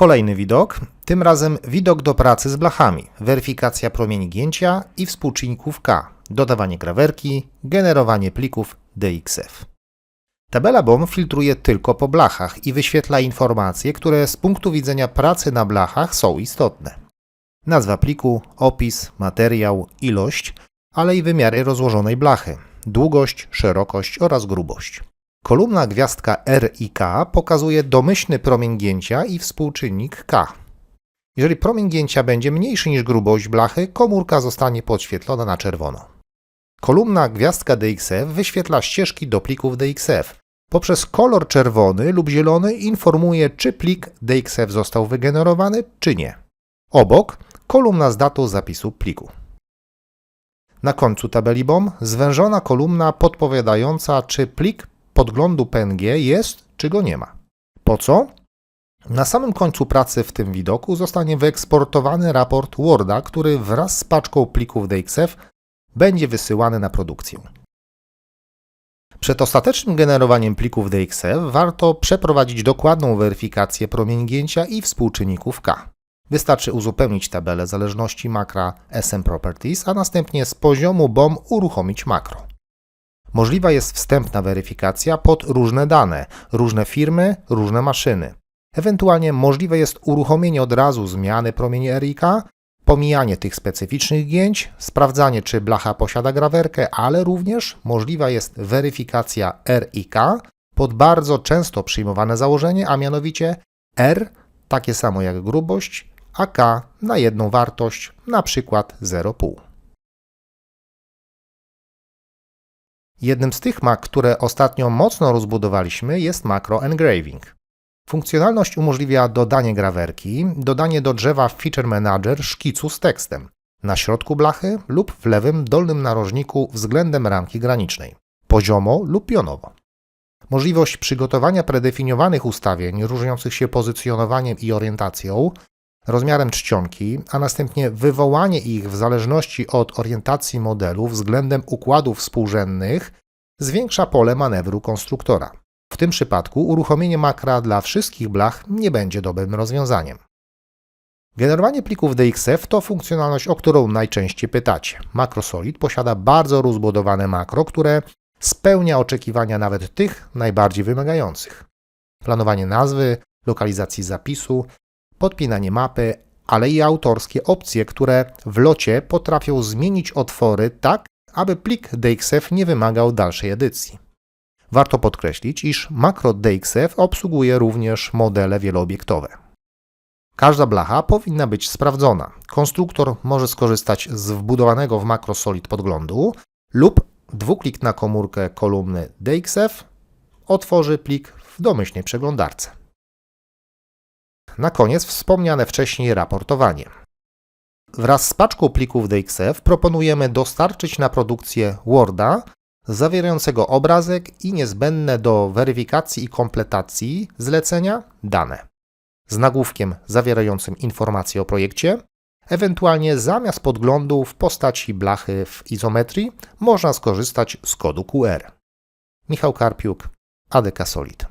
Kolejny widok, tym razem widok do pracy z blachami, weryfikacja promieni gięcia i współczynników K, dodawanie grawerki, generowanie plików DXF. Tabela BOM filtruje tylko po blachach i wyświetla informacje, które z punktu widzenia pracy na blachach są istotne. Nazwa pliku, opis, materiał, ilość, ale i wymiary rozłożonej blachy, długość, szerokość oraz grubość. Kolumna gwiazdka R i K pokazuje domyślny promień gięcia i współczynnik K. Jeżeli promień gięcia będzie mniejszy niż grubość blachy, komórka zostanie podświetlona na czerwono. Kolumna gwiazdka DXF wyświetla ścieżki do plików DXF. Poprzez kolor czerwony lub zielony informuje, czy plik DXF został wygenerowany, czy nie. Obok kolumna z datą zapisu pliku. Na końcu tabeli BOM zwężona kolumna podpowiadająca, czy plik podglądu PNG jest, czy go nie ma. Po co? Na samym końcu pracy w tym widoku zostanie wyeksportowany raport Worda, który wraz z paczką plików DXF będzie wysyłany na produkcję. Przed ostatecznym generowaniem plików DXF warto przeprowadzić dokładną weryfikację promieni gięcia i współczynników K. Wystarczy uzupełnić tabelę zależności makra SM Properties, a następnie z poziomu BOM uruchomić makro. Możliwa jest wstępna weryfikacja pod różne dane, różne firmy, różne maszyny. Ewentualnie możliwe jest uruchomienie od razu zmiany promieni RIK, pomijanie tych specyficznych gięć, sprawdzanie czy blacha posiada grawerkę, ale również możliwa jest weryfikacja RIK pod bardzo często przyjmowane założenie, a mianowicie R takie samo jak grubość, a K na jedną wartość, na przykład 0,5. Jednym z tych mak, które ostatnio mocno rozbudowaliśmy, jest makro engraving. Funkcjonalność umożliwia dodanie grawerki, dodanie do drzewa Feature Manager szkicu z tekstem na środku blachy lub w lewym dolnym narożniku względem ramki granicznej, poziomo lub pionowo. Możliwość przygotowania predefiniowanych ustawień różniących się pozycjonowaniem i orientacją, rozmiarem czcionki, a następnie wywołanie ich w zależności od orientacji modelu względem układów współrzędnych zwiększa pole manewru konstruktora. W tym przypadku uruchomienie makra dla wszystkich blach nie będzie dobrym rozwiązaniem. Generowanie plików DXF to funkcjonalność, o którą najczęściej pytacie. Macrosolid posiada bardzo rozbudowane makro, które spełnia oczekiwania nawet tych najbardziej wymagających. Planowanie nazwy, lokalizacji zapisu, podpinanie mapy, ale i autorskie opcje, które w locie potrafią zmienić otwory tak, aby plik DXF nie wymagał dalszej edycji. Warto podkreślić, iż makro DXF obsługuje również modele wieloobiektowe. Każda blacha powinna być sprawdzona. Konstruktor może skorzystać z wbudowanego w MacroSolid podglądu lub dwuklik na komórkę kolumny DXF otworzy plik w domyślnej przeglądarce. Na koniec wspomniane wcześniej raportowanie. Wraz z paczką plików DXF proponujemy dostarczyć na produkcję Worda zawierającego obrazek i niezbędne do weryfikacji i kompletacji zlecenia dane z nagłówkiem zawierającym informacje o projekcie. Ewentualnie zamiast podglądu w postaci blachy w izometrii można skorzystać z kodu QR. Michał Karpiuk, ADK Solid.